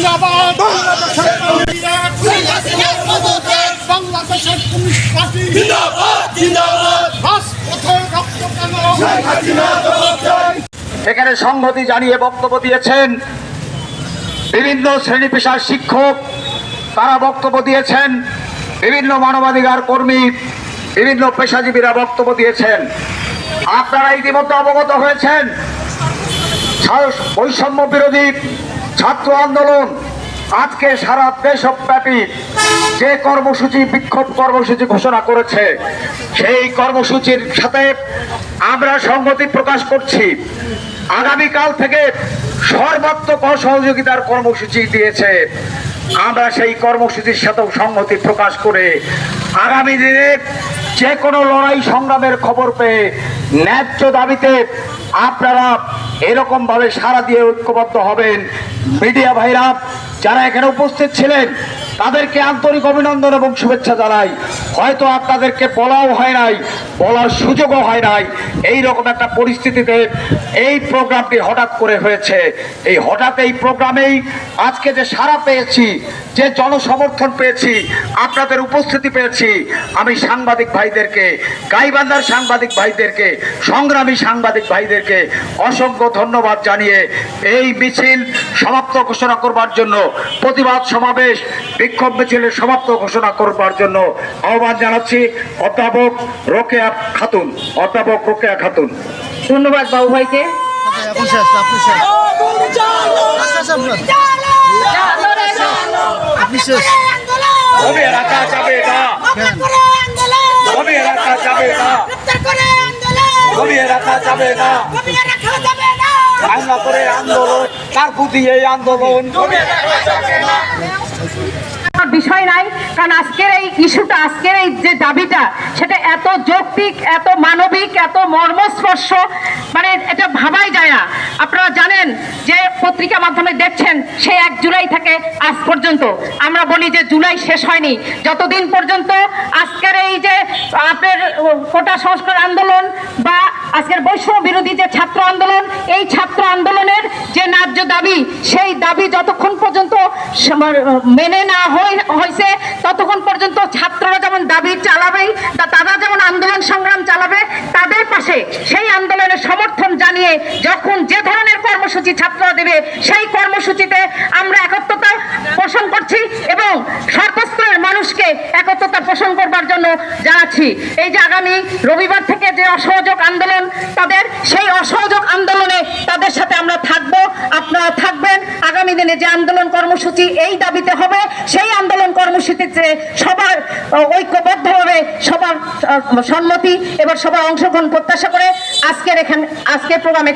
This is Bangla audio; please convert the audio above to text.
জিন্দাবাদ বাংলাদেশের রাজপথে রক্ত কেন? এখানে সংহতি জানিয়ে বক্তব্য দিয়েছেন বিভিন্ন শ্রেণি পেশার শিক্ষক। তারা বক্তব্য দিয়েছেন বিভিন্ন মানবাধিকার কর্মী বিভিন্ন পেশাজীবীরা বক্তব্য দিয়েছেন। আপনারা ইতিমধ্যে অবগত হয়েছেন বৈষম্য বিরোধী ছাত্র আন্দোলন, আজকে সারা দেশব্যাপী যে কর্মসূচি, বিক্ষোভ কর্মসূচি ঘোষণা করেছে, সেই কর্মসূচির সাথে আমরা সংগতি প্রকাশ করছি। আগামীকাল থেকে সর্বাত্মক সহযোগিতার কর্মসূচি দিয়েছে। আমরা সেই কর্মসূচির সাথেও সংহতি প্রকাশ করে আগামী দিনে যে কোনো লড়াই সংগ্রামের খবর পেয়ে ন্যায্য দাবিতে আপনারা এরকমভাবে সারা দিয়ে ঐক্যবদ্ধ হবেন। মিডিয়া ভাইরা, যারা এখানে উপস্থিত ছিলেন তাদেরকে আন্তরিক অভিনন্দন এবং শুভেচ্ছা জানাই। হয়তো আপনাদেরকে বলাও হয় নাই, বলার সুযোগও হয় নাই। এই রকম একটা পরিস্থিতিতে এই প্রোগ্রামটি হঠাৎ করে হয়েছে। এই হঠাৎ এই প্রোগ্রামেই আজকে যে সারা পেয়েছি, যে জনসমর্থন পেয়েছি, আপনাদের উপস্থিতি পেয়েছি, আমি সাংবাদিক ভাইদেরকে, গাইবান্ধার সাংবাদিক ভাইদেরকে, সংগ্রামী সাংবাদিক ভাইদেরকে অসংখ্য ধন্যবাদ জানিয়ে এই মিছিল সমাপ্ত ঘোষণা করবার জন্য প্রতিবাদ সমাবেশ বিক্ষোভ মিছিলের সমাপ্ত ঘোষণা করবার জন্য আহ্বান জানাচ্ছি অধ্যাপক রোকেয়া খাতুন। অধ্যাপক রোকেয়া খাতুন। ধন্যবাদ বাবু ভাইকে। আপনি শেষ আপনি শেষ আপনি শেষ রাখা যাবে না রাখা যাবে না রাখা যাবে না করে আন্দোলন কার প্রতি এই আন্দোলন? বিষয় নাই। কারণ আজকের এই ইস্যুটা, আজকের এই যে দাবিটা, সেটা এত যৌক্তিক, এত মানবিক, এত মর্মস্পর্শ মানে এটা ভাবাই যায় না। আপনারা জানেন যে পত্রিকা মাধ্যমে দেখছেন, সে এক জুলাই থেকে আজ পর্যন্ত। আমরা বলি যে জুলাই শেষ হয়নি। যতদিন পর্যন্ত আজকের এই যে আপনার কোটা সংস্কার আন্দোলন বা আজকের বৈষম্য বিরোধী যে ছাত্র আন্দোলন, এই ছাত্র ন্যায্য দাবি, সেই দাবি যতক্ষণ পর্যন্ত মেনে না হয়েছে ততক্ষণ পর্যন্ত ছাত্ররা যেমন দাবি চালাবেই তারা যেমন আন্দোলন সংগ্রাম চালাবে, তাদের পাশে সেই আন্দোলনের সমর্থন জানিয়ে যখন যে ধরনের কর্মসূচি ছাত্ররা দেবে, সেই কর্মসূচিতে আমরা একত্রতা পোষণ করছি এবং সর্বস্তরের মানুষকে একত্রতা পোষণ করবার জন্য জানাচ্ছি। এই যে আগামী রবিবার থেকে যে অসহযোগ আন্দোলন তাদের, সেই অসহযোগ আন্দোলনে আগামী যে আন্দোলন কর্মসূচি এই দাবিতে হবে, সেই আন্দোলন কর্মসূচিতে সবার ঐক্যবদ্ধভাবে সবার সম্মতি, এবার সবার অংশগ্রহণ প্রত্যাশা করে আজকের এখানে, আজকের প্রোগ্রামে